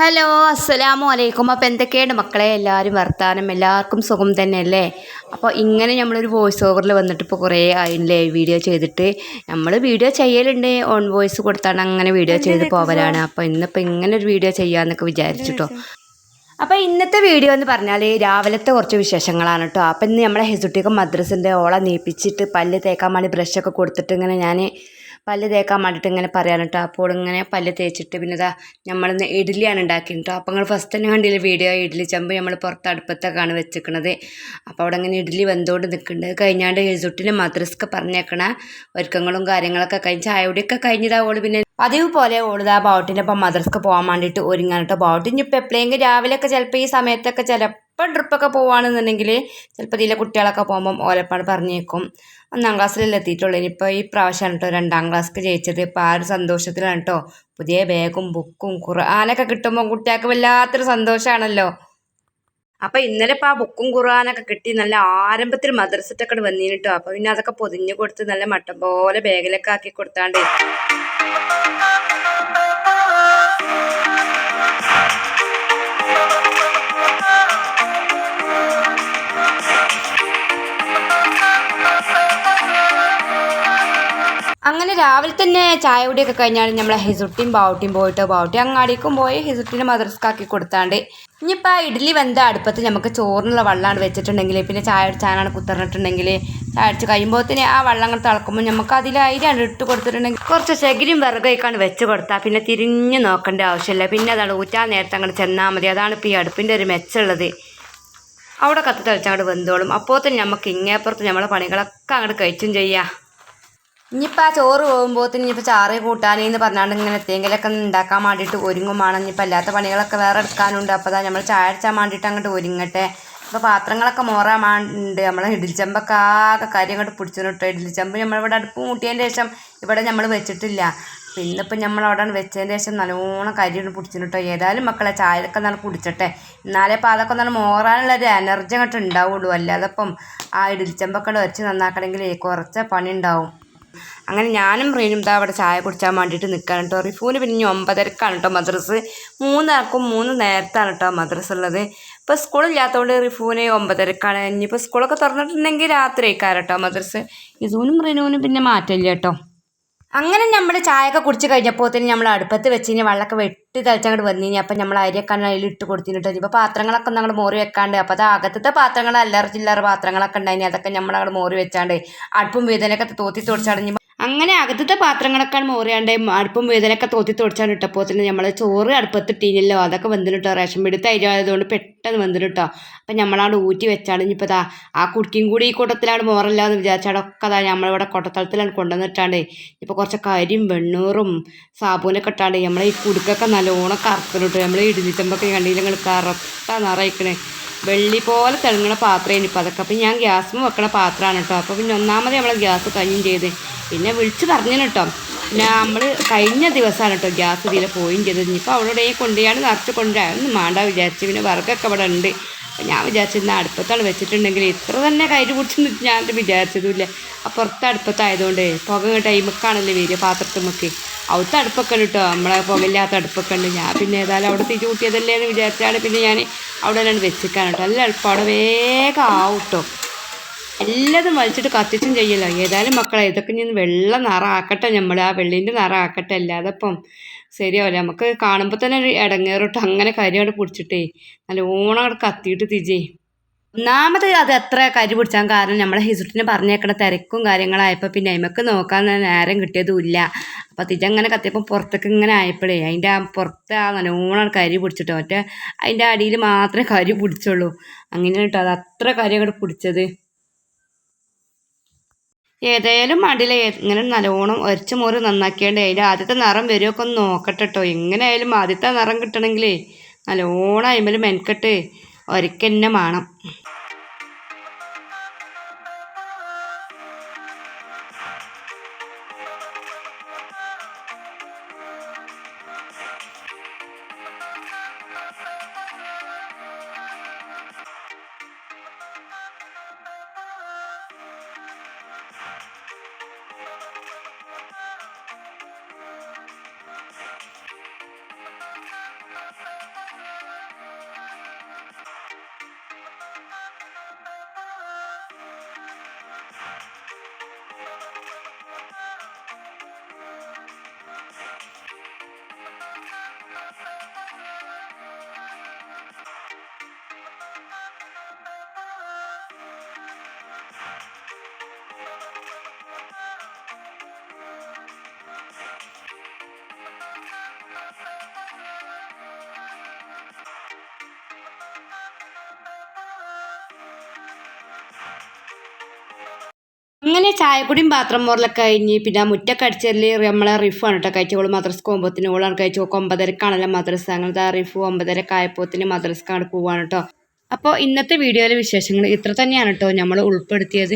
Hello അസ്സലാമു അലൈക്കും. അപ്പോൾ എന്തൊക്കെയാണ് മക്കളെ? എല്ലാവരും വർത്താനം എല്ലാവർക്കും സുഖം തന്നെയല്ലേ? അപ്പോൾ ഇങ്ങനെ നമ്മളൊരു വോയിസ് ഓവറിൽ വന്നിട്ട് ഇപ്പോൾ കുറേ ആയില്ലേ വീഡിയോ ചെയ്തിട്ട്. നമ്മൾ വീഡിയോ ചെയ്യലുണ്ട്. ഓൺ വോയിസ് കൊടുത്താണ് അങ്ങനെ വീഡിയോ ചെയ്ത് പോവലാണ്. അപ്പോൾ ഇന്നിപ്പോൾ ഇങ്ങനെ ഒരു വീഡിയോ ചെയ്യാമെന്നൊക്കെ വിചാരിച്ചിട്ടോ. അപ്പോൾ ഇന്നത്തെ വീഡിയോ എന്ന് പറഞ്ഞാൽ രാവിലത്തെ കുറച്ച് വിശേഷങ്ങളാണ് കേട്ടോ അപ്പം ഇന്ന് നമ്മളെ ഹെസുട്ടിക്ക് മദ്രസിന്റെ ഓള നീപ്പിച്ചിട്ട് പല്ല് തേക്കാൻ വേണ്ടി ബ്രഷൊക്കെ കൊടുത്തിട്ട് ഇങ്ങനെ ഞാൻ പല്ല് തേക്കാൻ വേണ്ടിയിട്ട് ഇങ്ങനെ പറയാൻ കേട്ടോ അപ്പോൾ ഇങ്ങനെ പല്ല് തേച്ചിട്ട് പിന്നെ ഇതാ നമ്മളിന്ന് ഇഡ്ഡലിയാണ് ഉണ്ടാക്കിയത് കേട്ടോ അപ്പോൾ നിങ്ങൾ ഫസ്റ്റ് തന്നെ കണ്ടില്ല വീഡിയോ ഇഡ്ഡലി ചമ്പ് നമ്മൾ പുറത്ത് അടുപ്പത്തൊക്കെയാണ് വെച്ചിരിക്കണത് അപ്പോൾ അവിടെ ഇങ്ങനെ ഇഡ്ഡലി വെന്തുകൊണ്ട് നിൽക്കുന്നുണ്ട് കഴിഞ്ഞാണ്ട് എഴുതുട്ടിന് മദ്രസ്ക്ക് പറഞ്ഞേക്കണ ഒരുക്കങ്ങളും കാര്യങ്ങളൊക്കെ കഴിഞ്ഞ് ചായ കുടിയൊക്കെ കഴിഞ്ഞതാ ഓൾ പിന്നെ. പതിവ് പോലെ ഓളിതാ ബോട്ടിന്റെ അപ്പം മദ്രസ്ക്ക് പോകാൻ വേണ്ടിയിട്ട് ഒരുങ്ങാൻ കേട്ടോ ബൗട്ട് ഇനിയിപ്പോൾ എപ്പോഴെങ്കിലും രാവിലെയൊക്കെ ചിലപ്പോൾ ഈ സമയത്തൊക്കെ ചിലപ്പോൾ ട്രിപ്പൊക്കെ പോവുകയാണെന്നുണ്ടെങ്കിൽ ചിലപ്പോൾ ഇതിലെ കുട്ടികളൊക്കെ പോകുമ്പം ഓലപ്പാട് പറഞ്ഞേക്കും. ഒന്നാം ക്ലാസ്സിലല്ലേ എത്തിയിട്ടുള്ളൂ. ഇനിയിപ്പോൾ ഈ പ്രാവശ്യമാണ് കേട്ടോ രണ്ടാം ക്ലാസ് ജയിച്ചത്. ഇപ്പോൾ ആ ഒരു സന്തോഷത്തിലാണ് കേട്ടോ പുതിയ ബാഗും ബുക്കും ഖുർആാനൊക്കെ കിട്ടുമ്പോൾ കുട്ടികൾക്ക് വല്ലാത്തൊരു സന്തോഷമാണല്ലോ അപ്പോൾ ഇന്നലെ ഇപ്പോൾ ആ ബുക്കും ഖുർആാനൊക്കെ കിട്ടി. നല്ല ആരംഭത്തിൽ മദ്രസറ്റൊക്കെ വന്നിന് കേട്ടോ അപ്പോൾ പിന്നെ അതൊക്കെ പൊതിഞ്ഞു കൊടുത്ത് നല്ല മട്ടം പോലെ ബാഗിലൊക്കെ ആക്കി കൊടുത്താണ്ട്. അങ്ങനെ രാവിലെ തന്നെ ചായ കുടിയൊക്കെ കഴിഞ്ഞാൽ നമ്മളെ ഹിസുട്ടിയും ബാവുട്ടിയും പോയിട്ട്. ബാവുട്ടി അങ്ങാടിക്കും പോയി ഹിസുട്ടിനെ മദ്രസ്ക്കാക്കി കൊടുത്താണ്ട്. ഇനിയിപ്പോൾ ഇഡ്ഡലി വെന്ത അടുപ്പത്ത് നമുക്ക് ചോറിനുള്ള വെള്ളമാണ് വെച്ചിട്ടുണ്ടെങ്കിൽ പിന്നെ ചായ അടിച്ചാനാണ് കുത്തിർന്നിട്ടുണ്ടെങ്കിൽ ചായ അടിച്ച് കഴിയുമ്പോൾ തന്നെ ആ വെള്ളം അങ്ങനെ തിളക്കുമ്പോൾ നമുക്ക് അതിൽ അരിയാണ് ഇട്ട് കൊടുത്തിട്ടുണ്ടെങ്കിൽ കുറച്ച് ശകരിയും വിറകൊക്കെയാണ് വെച്ച് കൊടുത്താൽ പിന്നെ തിരിഞ്ഞ് നോക്കേണ്ട ആവശ്യമില്ല പിന്നെ അതാണ് ഊറ്റാൻ നേരത്തെ അങ്ങോട്ട് ചെന്നാൽ മതി. അതാണ് ഇപ്പോൾ ഈ അടുപ്പിന്റെ ഒരു മെച്ചമുള്ളത് അവിടെ കത്ത് തെളിച്ചങ്ങോട്ട് വെന്തോളും. അപ്പോൾ തന്നെ നമുക്ക് ഇങ്ങേപ്പുറത്ത് നമ്മളെ പണികളൊക്കെ അങ്ങോട്ട് കഴിച്ചും ചെയ്യാം. ഇനിയിപ്പോൾ ആ ചോറ് പോകുമ്പോഴത്തേന് ഇനിയിപ്പോൾ ചാറ് കൂട്ടാനേ എന്ന് പറഞ്ഞാണ്ട് ഇങ്ങനെ എന്തെങ്കിലുമൊക്കെ ഉണ്ടാക്കാൻ വേണ്ടിയിട്ട് ഒരുങ്ങുമാണ് ഇനിയിപ്പോൾ അല്ലാത്ത പണികളൊക്കെ വേറെ എടുക്കാനുണ്ട്. അപ്പോൾ അതാ നമ്മൾ ചായ അടിച്ചാൻ വേണ്ടിയിട്ട് അങ്ങോട്ട് ഒരുങ്ങട്ടെ. ഇപ്പോൾ പാത്രങ്ങളൊക്കെ മോറാൻ വേണ്ടി നമ്മളെ ഇഡ്ഡലിച്ചമ്പൊക്കെ ആകെ കാര്യം അങ്ങോട്ട് പിടിച്ചു കേട്ടോ ഇഡ്ഡലിച്ചമ്പ് നമ്മളിവിടെ അടുപ്പ് മൂട്ടിയതിന് ശേഷം ഇവിടെ നമ്മൾ വെച്ചിട്ടില്ല. പിന്നെ പിന്നിപ്പോൾ നമ്മൾ അവിടെ വെച്ചതിന് ശേഷം നല്ലോണം കരിയൊന്ന് പിടിച്ചു കേട്ടോ ഏതായാലും മക്കളെ ചായയൊക്കെ നല്ല കുടിച്ചട്ടെ. എന്നാലേ ഇപ്പോൾ അതൊക്കെ നല്ല മോറാനുള്ള ഒരു എനർജി അങ്ങോട്ട് ഉണ്ടാവുള്ളൂ. അല്ലാതെ ഇപ്പം ആ ഇഡ്ഡലിച്ചമ്പൊക്കെ വെച്ച് നന്നാക്കണമെങ്കിൽ കുറച്ച് പണി ഉണ്ടാവും. അങ്ങനെ ഞാനും റീനും ഇതാ അവിടെ ചായ കുടിച്ചാൻ വേണ്ടിയിട്ട് നിൽക്കുകയാണ് കേട്ടോ റിഫൂന് പിന്നെ ഒമ്പതരക്കാണ് കേട്ടോ മദ്രസ്. മൂന്നാക്കും മൂന്ന് നേരത്താണ് കേട്ടോ മദ്രസ് ഉള്ളത്. ഇപ്പോൾ സ്കൂളില്ലാത്തതുകൊണ്ട് റിഫൂന് ഒമ്പതരക്കാണ്. ഇനിയിപ്പോൾ സ്കൂളൊക്കെ തുറന്നിട്ടുണ്ടെങ്കിൽ രാത്രി ആയിക്കാരം കേട്ടോ മദ്രസ്. ഇസൂനും റിനൂനും പിന്നെ മാറ്റമില്ല കേട്ടോ അങ്ങനെ നമ്മൾ ചായയൊക്കെ കുടിച്ച് കഴിഞ്ഞപ്പോൾ തന്നെ നമ്മൾ അടുപ്പത്ത് വെച്ച് കഴിഞ്ഞാൽ വെള്ളമൊക്കെ വെട്ടി തളിച്ചങ്ങോട്ട് വന്നു കഴിഞ്ഞാൽ അപ്പം നമ്മൾ അരിയൊക്കെ അതിൽ ഇട്ട് കൊടുത്തിട്ട് ഇപ്പോൾ പാത്രങ്ങളൊക്കെ ഞങ്ങൾ മോറി വെക്കാണ്ട്. അപ്പോൾ അത് അകത്തത്തെ പാത്രങ്ങൾ അല്ലറ പാത്രങ്ങളൊക്കെ ഉണ്ടായിരുന്നു അതൊക്കെ നമ്മൾ മോറി വെച്ചാണ്ട് അടുപ്പും വീതനൊക്കെ തോത്തി തുടച്ചാണ്ട് അങ്ങനെ അകത്തത്തെ പാത്രങ്ങളൊക്കെ മോറിയാണ്ട് അടുപ്പും വേദനയൊക്കെ തോത്തി തുടച്ചാണ് ഇട്ടപ്പോൾ തന്നെ നമ്മൾ ചോറ് അടുപ്പത്ത് ഇട്ടീനല്ലോ. അതൊക്കെ വന്നിട്ടോ റേഷൻ പിടുത്ത അരിയായതുകൊണ്ട് പെട്ടെന്ന് വന്നിട്ടോ അപ്പം നമ്മളവിടെ ഊറ്റി വെച്ചാണ് ഇനിയിപ്പോൾ അതാ ആ കുടിക്കും കൂടി ഈ കൂട്ടത്തിലാണ് മോറല്ല എന്ന് വിചാരിച്ചാടൊക്കെ അതാ നമ്മളിവിടെ കൊട്ടത്തളത്തിലാണ് കൊണ്ടുവന്നിട്ടാണ്ട് ഇപ്പോൾ കുറച്ച് കരിയും വെണ്ണൂറും സാബൂനൊക്കെ ഇട്ടാണ്ട് നമ്മളെ ഈ കുടുക്കൊക്കെ നല്ലോണം കറക്കലിട്ടു നമ്മൾ ഇഡ്ഡലി ചെമ്പൊക്കെ കണ്ടില്ല നിങ്ങൾ കറുത്ത നിറയിക്കണേ. വെള്ളി പോലെ തിളങ്ങണ പാത്രമാണ് ഇപ്പോൾ അതൊക്കെ. അപ്പം ഞാൻ ഗ്യാസും വെക്കണ പാത്രമാണ് കേട്ടോ അപ്പോൾ പിന്നെ ഒന്നാമത് നമ്മൾ ഗ്യാസ് കഴിഞ്ഞും ചെയ്ത് പിന്നെ വിളിച്ച് പറഞ്ഞു കേട്ടോ പിന്നെ നമ്മൾ കഴിഞ്ഞ ദിവസമാണ് കേട്ടോ ഗ്യാസ് ഇതിൽ പോയും ചെയ്തത്. ഇനിയിപ്പോൾ അവിടെ കൊണ്ടുപോയാണ് നിറച്ച് കൊണ്ടുപോയാൽ മാണ്ട വിചാരിച്ചു പിന്നെ വർക്കൊക്കെ ഇവിടെ ഉണ്ട്. ഞാൻ വിചാരിച്ചിരുന്ന അടുപ്പത്താണ് വെച്ചിട്ടുണ്ടെങ്കിൽ ഇത്ര തന്നെ കയ്യിൽ നിന്ന് ഞാൻ വിചാരിച്ചതുമില്ല. ആ പുറത്ത് അടുപ്പത്തായതുകൊണ്ട് പുക ടൈമൊക്കെയാണല്ലോ വരിക പാത്രത്തുമൊക്കെ അവിടുത്തെ അടുപ്പൊക്കെ ഉണ്ട് കേട്ടോ നമ്മളെ പുകയില്ലാത്ത അടുപ്പൊക്കെ ഉണ്ട്. ഞാൻ പിന്നെ ഏതായാലും അവിടെ തിരി കൂട്ടിയതല്ലേ എന്ന് വിചാരിച്ചാണ് പിന്നെ ഞാൻ അവിടെ തന്നെ വെച്ചിരിക്കാൻ കേട്ടോ നല്ല എളുപ്പം അവിടെ വേഗം ആവും കേട്ടോ എല്ലാതും വലിച്ചിട്ട് കത്തിച്ചും ചെയ്യല്ലോ ഏതായാലും മക്കളെ ഇതൊക്കെ ഞാൻ വെള്ള നിറാക്കട്ടെ നമ്മൾ ആ വെള്ളിന്റെ നിറാക്കട്ടെ അല്ലാതെ ഇപ്പം ശരിയാവില്ല നമുക്ക് കാണുമ്പോൾ തന്നെ ഒരു ഇടങ്ങേറിട്ട് അങ്ങനെ കരി അവിടെ പിടിച്ചിട്ടേ നല്ല അവിടെ കത്തിയിട്ട് തിജേ ഒന്നാമത് അത് എത്ര കരി പിടിച്ചാൻ കാരണം നമ്മളെ ഹിസുട്ടിനെ പറഞ്ഞേക്കണ തിരക്കും കാര്യങ്ങളായപ്പോൾ പിന്നെ അതിമക്ക് നോക്കാൻ നേരം കിട്ടിയതുമില്ല അപ്പോൾ തിജ അങ്ങനെ കത്തിയപ്പോൾ പുറത്തേക്ക് ഇങ്ങനെ ആയപ്പോഴേ അതിന്റെ ആ പുറത്ത് ആ നല്ലോണം കരി പിടിച്ചിട്ടോ മറ്റേ അതിന്റെ അടിയിൽ മാത്രമേ കരി പിടിച്ചുള്ളൂ. അങ്ങനെ കേട്ടോ അത് അത്ര കരി അങ്ങോട്ട് പിടിച്ചത്. ഏതായാലും മടിയിൽ ഇങ്ങനെ നല്ലോണം ഒരച്ച മോര് നന്നാക്കിയാണ്ട് അതിന്റെ ആദ്യത്തെ നിറം വരുമൊക്കെ ഒന്ന് നോക്കട്ടെ കേട്ടോ എങ്ങനെയായാലും ആദ്യത്തെ നിറം കിട്ടണമെങ്കിലേ നല്ലോണം അതിന്മേൽ മെനക്കെട്ട് ഒരക്കന്നെ വേണം അങ്ങനെ ചായപ്പൊടിയും പാത്രം മോറിലൊക്കെ കഴിഞ്ഞ് പിന്നെ മുറ്റൊക്കെ അടിച്ചതിൽ നമ്മളെ ആണ് കേട്ടോ കഴിച്ചു മദ്രസ് കോമ്പത്തിന് ഓളാണ് കഴിച്ചു ഒമ്പതരക്കാണല്ലോ മദ്രസ. അങ്ങനത്തെ റിഫ് ഒമ്പതരക്ക് ആയപ്പോത്തിന് മദ്രസ്ക്കാണ് പോവാണ് കേട്ടോ. അപ്പോൾ ഇന്നത്തെ വീഡിയോയിലെ വിശേഷങ്ങൾ ഇത്ര തന്നെയാണ് കേട്ടോ. നമ്മൾ ഉൾപ്പെടുത്തിയത്.